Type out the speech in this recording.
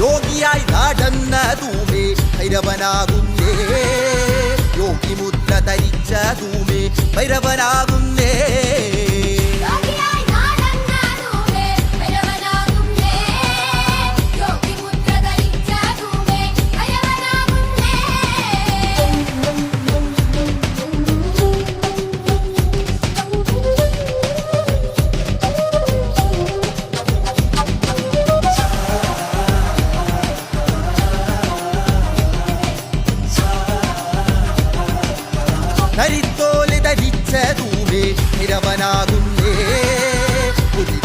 യോഗിയായി നടന്നതുമേ ഭൈരവനാകുന്നേ. യോഗി മുദ്ര ധരിച്ചതുമേ ഭൈരവനാകും കരിത്തോല് ധരിച്ച തൂവേ നിരവനാകും